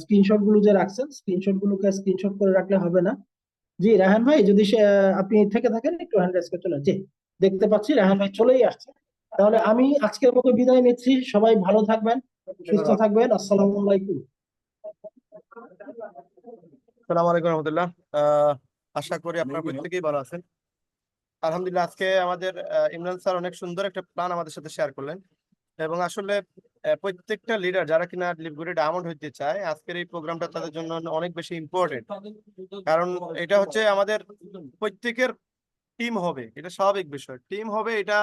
স্ক্রিনশটগুলো যে রাখছেন স্ক্রিনশট গুলোকে স্ক্রিনশট করে রাখলে হবে না। জি রাহান ভাই যদি আপনি থেকে থাকেন একটু হ্যান্ড রেজ করে চলেন। জি দেখতে পাচ্ছি রাহান ভাই চলেই আসছে। তাহলে আমি আজকের মতো বিদায় নিচ্ছি। সবাই ভালো থাকবেন সুস্থ থাকবেন। আসসালামু আলাইকুম। সালাম আলাইকুম রহমতুল্লাহ। আহ আশা করি আপনারা প্রত্যেকেই ভালো আছেন। আলহামদুলিল্লাহ আজকে আমাদের আহ, ইমরান স্যার অনেক সুন্দর একটা প্ল্যান আমাদের সাথে শেয়ার করলেন। এবং আসলে প্রত্যেকটা লিডার যারা কিনা লিপগুড়ে ডায়মন্ড হইতে চায়, আজকের এই প্রোগ্রামটা তাদের জন্য অনেক বেশি ইম্পর্টেন্ট কারণ এটা হচ্ছে আমাদের প্রত্যেকের টিম হবে, এটা স্বাভাবিক বিষয়। টিম হবে, এটা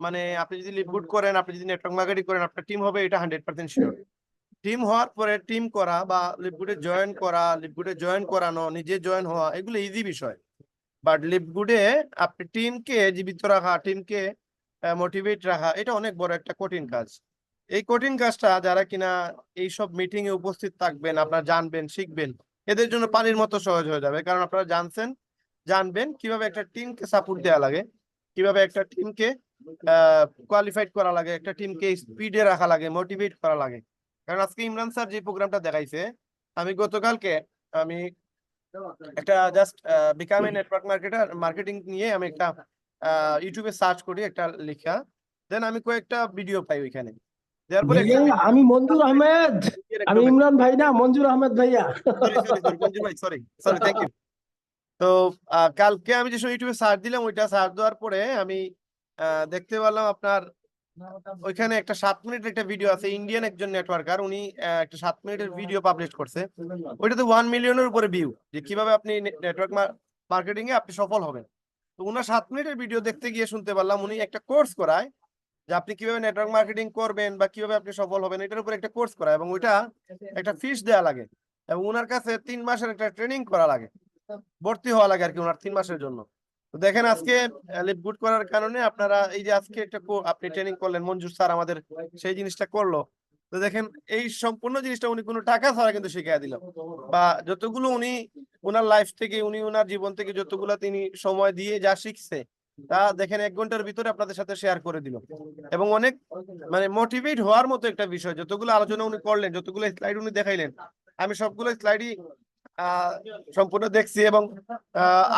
মানে আপনি যদি লিপগুড করেন, আপনি যদি নেটওয়ার্ক মার্কেটিং করেন, আপনার টিম হবে, এটা হান্ড্রেড পার্সেন্ট শিওর টিম হওয়ার পরে টিম করা বা লিপগুডে জয়েন করা লিপগুডে জয়েন করানো, নিজে জয়েন হওয়া, এগুলো ইজি বিষয়। বাট লিপগুডে আপনি টিমকে জীবিত রাখা টিমকে মোটিভেট রাখা এটা অনেক বড় একটা কঠিন কাজ। এই কঠিন কাজটা যারা কিনা এইসব মিটিং এ উপস্থিত থাকবেন আপনারা জানবেন শিখবেন এদের জন্য পানির মতো সহজ হয়ে যাবে। কারণ আপনারা জানছেন জানবেন কীভাবে একটা টিমকে সাপোর্ট দেওয়া লাগে কীভাবে একটা টিমকে কোয়ালিফাইড করা লাগে একটা টিমকে স্পিডে রাখা লাগে মোটিভেট করা লাগে। কারণ আজকে ইমরান স্যার যে প্রোগ্রামটা দেখাইছে আমি গতকালকে আমি একটা just become network marketer marketing নিয়ে আমি একটা ইউটিউবে সার্চ করি একটা লেখা। দেন আমি কয়েকটা ভিডিও পাই ওইখানে। আমি মঞ্জুর আহমেদ। আমি ইমরান ভাই না মঞ্জুর আহমেদ ভাইয়া। সরি সরি সরি ভাই সরি সরি থ্যাংক ইউ তো কালকে আমি যে ইউটিউবে সার্চ দিলাম ওইটা সার্চ দেওয়ার পরে আমি দেখতে পেলাম আপনার ওইখানে একটা সাত মিনিটের একটা ভিডিও আছে ইন্ডিয়ান একজন নেটওয়ার্কার উনি একটা সাত মিনিটের ভিডিও পাবলিশ করছে। ওইটাতে ওয়ান মিলিয়নের উপরে ভিউ যে কীভাবে আপনি নেটওয়ার্ক মার্কেটিং এ আপনি সফল হবেন। তো উনার সাত মিনিটের ভিডিও দেখতে গিয়ে শুনতে পারলাম উনি একটা কোর্স করায় যে আপনি কীভাবে নেটওয়ার্ক মার্কেটিং করবেন বা কীভাবে আপনি সফল হবেন, এটার উপর একটা কোর্স করায় এবং ওইটা একটা ফিস দেওয়া লাগে এবং ওনার কাছে তিন মাসের একটা ট্রেনিং করা লাগে, ভর্তি হওয়া লাগে আর কি ওনার তিন মাসের জন্য। তো দেখেন আজকে লিপ গুড করার কারণে আপনারা এই যে আজকে একটা আপনি ট্রেনিং করলেন, মঞ্জুর স্যার আমাদের সেই জিনিসটা করল। তো দেখেন, এই সম্পূর্ণ জিনিসটা উনি কোনো টাকা ছাড়া কিন্তু শিখিয়ে দিল। বা যতগুলো উনি ওনার লাইফ থেকে, উনি ওনার জীবন থেকে যতগুলো তিনি সময় দিয়ে যা শিখছে, তা দেখেন এক ঘণ্টার ভিতরে আপনাদের সাথে শেয়ার করে দিল। এবং অনেক মানে মোটিভেট হওয়ার মতো একটা বিষয়, যতগুলো আলোচনা উনি করলেন, যতগুলো স্লাইড উনি দেখাইলেন, আমি সবগুলো স্লাইডই সম্পূর্ণ দেখছি এবং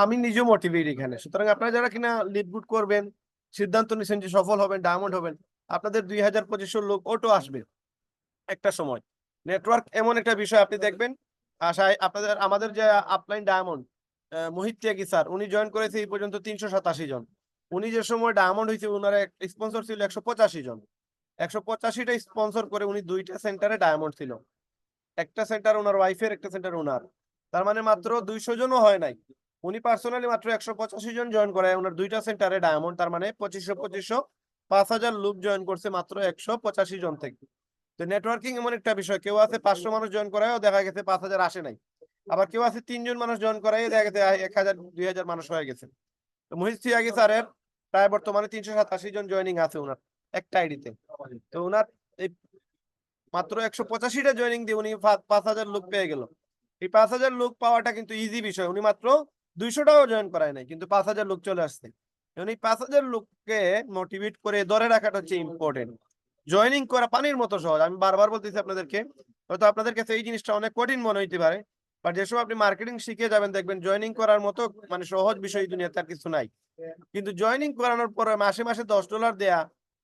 আমি নিজেও মোটিভেট এখানে। সুতরাং আপনারা যারা কিনা লিড গুড করবেন, সিদ্ধান্ত নিচ্ছেন যে সফল হবেন ডায়মন্ড হবেন, আপনাদের দুই হাজার পঁচিশশো লোক অটো আসবে। একটা সময়। নেটওয়ার্ক এমন একটা বিষয় আপনি দেখবেন, আশায় আপনাদের, আমাদের যে আপলাইন ডায়মন্ড মোহিত ত্যাগী স্যার, উনি জয়েন করেছে এই পর্যন্ত তিনশো সাতাশি জন। উনি যে সময় ডায়মন্ড হয়েছে ওনার স্পন্সর ছিল একশো পঁচাশি জন। একশো পঁচাশিটা স্পন্সর করে উনি দুইটা সেন্টারে ডায়মন্ড ছিল। একটা সেন্টার ওনার ওয়াইফের একটা সেন্টার ওনার তার মানে মাত্র দুইশো জনও হয় নাই। উনি পার্সোনালি মাত্র একশো পঁচাশি জন জয়েন করে ওনার দুইটা সেন্টারে ডায়মন্ড তার মানে পঁচিশশো পঁচিশশো পাঁচ হাজার লোক জয়েন করছে মাত্র একশো পঁচাশি জন থেকে। তো নেটওয়ার্কিং এমন একটা বিষয়। কেউ আছে পাঁচশো মানুষ জয়েন করায়ও দেখা গেছে পাঁচ হাজার আসে নাই। আবার কেউ আছে তিনজন মানুষ জয়েন করাই দেখা গেছে এক হাজার দুই হাজার মানুষ হয়ে গেছে। তো সিয়াগি স্যারের প্রায় বর্তমানে তিনশো সাতাশি জন জয়েনিং আছে ওনার একটা আইডিতে তো। ওনার এই মাত্র একশো পঁচাশিটা জয়েনিং দিয়ে উনি পাঁচ হাজার লোক পেয়ে গেল। এই পাঁচ হাজার লোক পাওয়াটা কিন্তু ইজি বিষয়। উনি মাত্র দুইশোটাও জয়েন করায় নাই কিন্তু পাঁচ হাজার লোক চলে আসছে। এই পাঁচ হাজার লোককে মোটিভেট করে ধরে রাখাটা হচ্ছে ইম্পর্টেন্ট জয়েনিং করা পানির মতো সহজ। আমি বারবার বলতেছি আপনাদেরকে, হয়তো আপনাদের কাছে এই জিনিসটা অনেক কঠিন মনে হইতে পারে বাট যে সময় আপনি মার্কেটিং শিখে যাবেন, দেখবেন জয়েনিং করার মতো মানে সহজ বিষয় দুনিয়াতে আর কিছু নাই। কিন্তু জয়েনিং করানোর পরে মাসে মাসে দশ ডলার দেয়া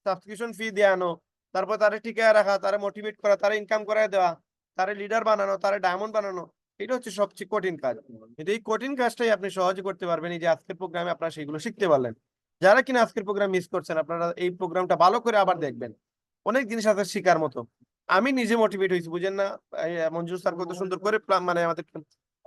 সাবস্ক্রিপশন ফি দেয়ানো, তারপর তারে টিকায় রাখা, তারে মোটিভেট করা, তারে ইনকাম করায় দেওয়া, তারে লিডার বানানো, তারে ডায়মন্ড বানানো, এটা হচ্ছে সবচেয়ে কঠিন কাজ। কিন্তু এই কঠিন কাজটাই আপনি সহজে করতে পারবেন, এই যে আজকের প্রোগ্রামে আপনারা সেইগুলো শিখতে পারলেন। যারা কিনা আজকের প্রোগ্রাম মিস করছেন, আপনারা এই প্রোগ্রামটা ভালো করে আবার দেখবেন। অনেক জিনিস আছে শিকার মতো। আমি নিজে মোটিভেট হয়েছি, বুঝেন না? মঞ্জুর স্যার কত সুন্দর করে মানে আমাদের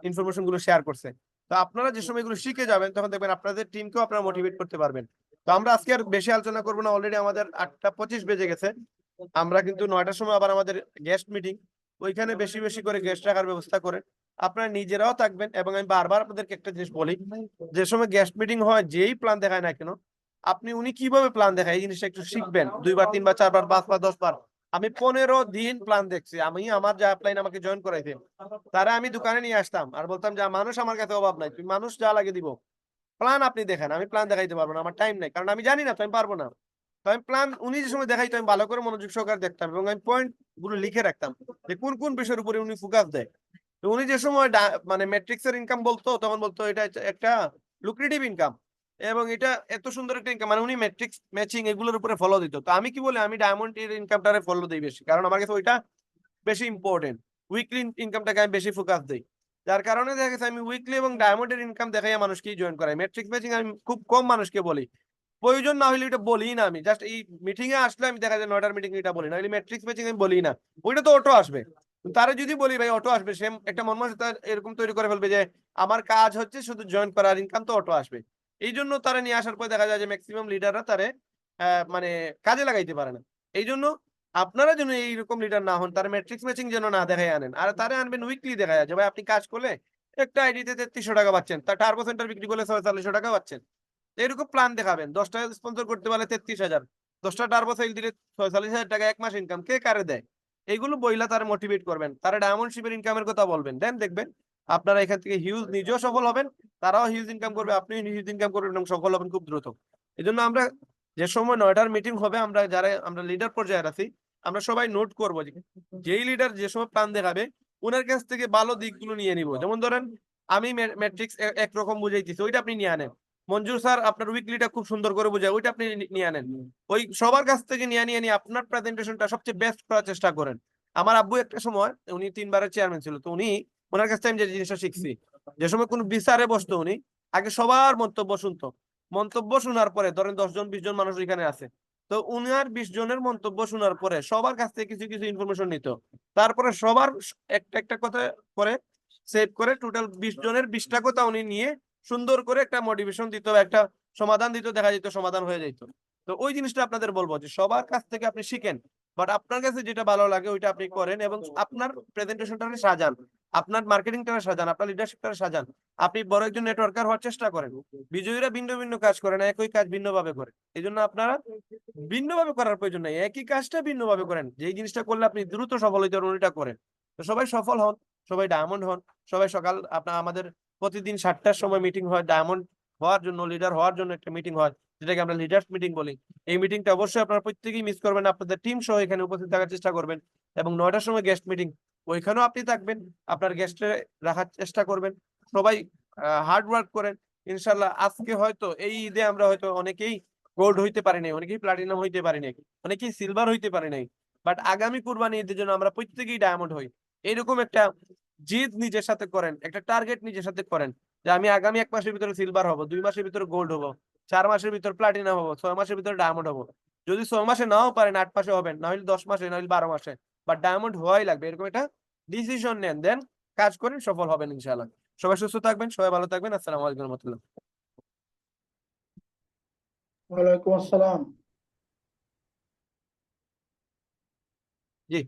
ইনফরমেশনগুলো শেয়ার করছে। তো আপনারা যে সময় এগুলো শিখে যাবেন, তখন দেখবেন আপনাদের টিমকেও আপনারা মোটিভেট করতে পারবেন। তো আমরা আজকে আর বেশি আলোচনা করব না অলরেডি আমাদের আটটা পঁচিশ বেজে গেছে। আমরা কিন্তু নয়টার সময় আবার আমাদের গেস্ট মিটিং ওইখানে বেশি বেশি করে গেস্ট রাখার ব্যবস্থা করেন আপনারা নিজেরাও থাকবেন। এবং আমি বারবার আপনাদেরকে একটা জিনিস বলি, যে সময় গেস্ট মিটিং হয়, যেই প্ল্যান দেখায় না কেন আপনি উনি কীভাবে প্ল্যান দেখায়? এই জিনিসটা একটু শিখবেন। দুইবার, তিনবার, চারবার, পাঁচবার, দশবার। আমি পনেরো দিন প্ল্যান দেখছি। আমি আমার যা প্ল্যান আমাকে জয়েন করাইতে তারা আমি দোকানে নিয়ে আসতাম আর বলতাম যে মানুষ আমার কাছে অভাব নাই। তুমি মানুষ যা লাগে দিব। প্ল্যান আপনি দেখেন। আমি প্ল্যান দেখাইতে পারব না। আমার টাইম নাই। কারণ আমি জানি না, তো আমি পারব না। তো আমি প্ল্যান উনি যে সময় দেখাইতো, আমি ভালো করে মনোযোগ সহকারে দেখতাম এবং আমি পয়েন্টগুলো লিখে রাখতাম যে, কোন কোন বিষয়ের উপরে উনি ফোকাস দেয়। তো উনি যে সময় মানে ম্যাট্রিক্স এর ইনকাম বলতো, তখন বলতো, এটা একটা লুক্রেটিভ ইনকাম এবং এটা এত সুন্দর একটা ইনকাম মানে উনি ম্যাট্রিক্স ম্যাচিং এগুলোর উপরে ফলো দিত। তো আমি কি বলি, আমি ডায়মন্ড এর ইনকামটারে ফলো দিই বেশি। কারণ আমার কাছে ওইটা বেশি ইম্পর্টেন্ট উইকলি ইনকামটাকে আমি বেশি ফোকাস দিই। যার কারণে দেখা গেছে, আমি উইকলি এবং ডায়মন্ডের ইনকাম দেখাই মানুষকে জয়েন করাই। ম্যাট্রিক্স ম্যাচিং আমি খুব কম মানুষকে বলি। প্রয়োজন না হলে এটা বলি না আমি। জাস্ট এই মিটিং এ আসলে আমি দেখা যায় নয়টার মিটিং এটা বলি। না ম্যাট্রিক্স ম্যাচিং আমি বলি না। ওইটা তো অটো আসবে। তারা যদি বলি, ভাই অটো আসবে। সে একটা মন মানসিকতা এরকম তৈরি করে ফেলবে যে, আমার কাজ হচ্ছে শুধু জয়েন করার ইনকাম তো অটো আসবে। এই জন্য তারা নিয়ে আসার পর দেখা যায় যে ম্যাক্সিমাম লিডাররা তারে মানে কাজে লাগাইতে পারে না। এই জন্য আপনারা যেন এইরকম লিডার না হন, তার ম্যাট্রিক্স ম্যাচিং যেন না দেখায় আনেন। আর তারা আনবেন উইকলি দেখা যায় যে ভাই আপনি কাজ করলে একটা আইডিতে তেত্রিশশো টাকা পাচ্ছেন তার টার্বো সেন্টার বিক্রি করলে ছয়চল্লিশশো টাকা পাচ্ছেন। এরকম প্ল্যান দেখাবেন। দশটা স্পন্সর করতে পারলে তেত্রিশ হাজার। দশটা টার্বো সেল দিলে ছয়চল্লিশ হাজার টাকা, এক মাস ইনকাম কে কারে দেয়? এইগুলো বইলা তারা মোটিভেট করবেন। তারা ডায়মন্ড শিপের ইনকামের কথা বলবেন। দেন দেখবেন আপনারা এখান থেকে হিউজ নিজেও সফল হবেন, তারাও হিউজ ইনকাম করবে, আপনিও হিউজ ইনকাম করবেন এবং সফল হবেন খুব দ্রুত। এই জন্য আমরা যে সময় নয়টার মিটিং হবে, আমরা যারা, আমরা লিডার পর্যায়ে আছি, আমরা সবাই নোট করব যেই লিডার যে সময় প্ল্যান দেখাবে ওনার কাছ থেকে ভালো দিকগুলো নিয়ে নিব। যেমন ধরেন, আমি ম্যাট্রিক্স একরকম বুঝাইতেছি, ওইটা আপনি নিয়ে আনেন। মঞ্জুর স্যার আপনার উইকলিটা খুব সুন্দর করে বোঝায়, ওইটা আপনি নিয়ে আনেন। ওই সবার কাছ থেকে নিয়ে নিয়ে নিয়ে আপনার প্রেজেন্টেশনটা সবচেয়ে বেস্ট করার চেষ্টা করেন। আমার আব্বু একটা সময়, উনি তিনবারের চেয়ারম্যান ছিল, তো উনি ওনার কাছ থেকে আমি যে জিনিসটা শিখছি, যে সময় কোন বিচারে বসতো উনি, আগে সবার মন্তব্য শুনতো। মন্তব্য শোনার পরে, ধরেন দশ জন বিশ জন মানুষ এখানে আছে, তো উনার বিশ জনের মন্তব্য শোনার পরে সবার কাছ থেকে কিছু কিছু ইনফরমেশন নিত। তারপরে সবার একটা একটা কথা করে সেভ করে টোটাল বিশ জনের বিশটা কথা উনি নিয়ে সুন্দর করে একটা মোটিভেশন দিত একটা সমাধান দিত, দেখা যেত সমাধান হয়ে যেত তো ওই জিনিসটা আপনাদের বলব যে সবার কাছ থেকে আপনি শিখেন। বাট আপনার কাছে যেটা ভালো লাগে, ওইটা আপনি করেন এবং আপনার প্রেজেন্টেশনটা সাজান। আপনার মার্কেটিংটা সাজান, আপনার লিডারশিপটা সাজান। আপনি বড় একজন নেটওয়ার্কার হওয়ার চেষ্টা করেন। বিজয়ীরা ভিন্ন ভিন্ন কাজ করে না একই কাজ ভিন্নভাবে করে। এই জন্য আপনারা ভিন্নভাবে করার প্রয়োজন নাই। একই কাজটা ভিন্নভাবে করেন। যেই জিনিসটা করলে আপনি দ্রুত সফল হইতে পারেন ওইটা করেন। তো সবাই সফল হন, সবাই ডায়মন্ড হন, সবাই সকাল আপনার আমাদের প্রতিদিন সাতটার সময় মিটিং হয় ডায়মন্ড হওয়ার জন্য লিডার হওয়ার জন্য একটা মিটিং হয়, যেটাকে আমরা লিডার্স মিটিং বলি। এই মিটিংটা অবশ্যই আপনারা প্রত্যেকেই মিস করবেন আপনাদের টিম সহ এখানে উপস্থিত থাকার চেষ্টা করবেন এবং নয়টার সময় গেস্ট মিটিং ওইখানেও আপনি থাকবেন, আপনার গেস্টে রাখার চেষ্টা করবেন, সবাই হার্ড ওয়ার্ক করেন ইনশাল্লাহ আজকে হয়তো, এই ঈদে আমরা হয়তো অনেকেই গোল্ড হইতে পারি নাই, অনেকেই প্লাটিনাম হইতে পারি নাই, অনেকেই সিলভার হইতে পারি নাই বাট আগামী কুরবানি ঈদের জন্য আমরা প্রত্যেকেই ডায়মন্ড হই। এরকম একটা জিদ নিজের সাথে করেন, একটা টার্গেট নিজের সাথে করেন যে আমি আগামী এক মাসের ভিতরে সিলভার হব দুই মাসের ভিতরে গোল্ড হব চার মাসের ভিতর প্লাটিনাম হব ছয় মাসের ভিতরে ডায়মন্ড হব। যদি ছয় মাসে নাও পারেন আট মাসে হবেন না হলে দশ মাসে না হলে বারো মাসে। বা ডায়মন্ড হওয়াই লাগবে এরকম একটা ডিসিশন নেন দেন কাজ করেন সফল হবেন ইনশাআল্লাহ। সবাই সুস্থ থাকবেন সবাই ভালো থাকবেন আসসালামু আলাইকুম রহমতুল্লাহ। ওয়ালাইকুম আসসালাম। জি।